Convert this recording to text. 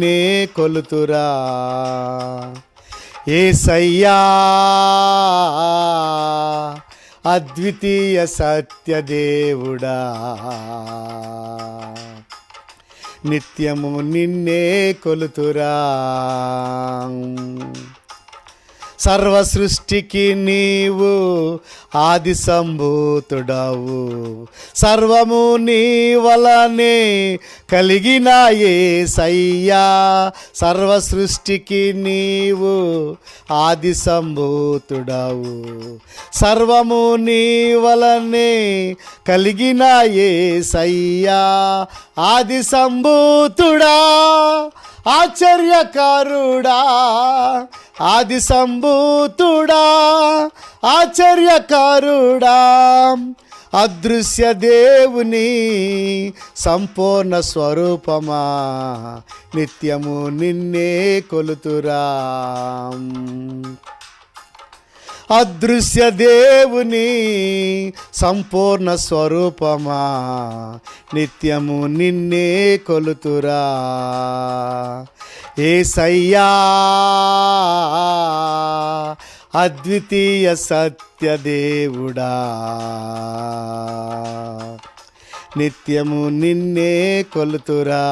నే కొలుతురా. ఏసయ్యా అద్వితీయ సత్యదేవుడా. నిత్యము నిన్నే కొలుతురా. సర్వ సృష్టికి నీవు ఆది సంభూతుడవు. సర్వము నీ వలనే కలిగిన సయ్యా సర్వ సృష్టికి నీవు ఆది సంభూతుడవు. సర్వము నీ వలనే కలిగిన సయ్యా ఆది సంభూతుడా. ఆశ్చర్యకారుడా ఆది సంభూతుడా ఆశ్చర్యకారుడా అదృశ్య దేవుని సంపూర్ణ స్వరూపమా నిత్యము నిన్నే కొలుతురా. అదృశ్య దేవుని సంపూర్ణ స్వరూపమా. నిత్యము నిన్నే కొలుతురా. ఏసయ్యా అద్వితీయ సత్యదేవుడా నిత్యము నిన్నే కొలుతురా.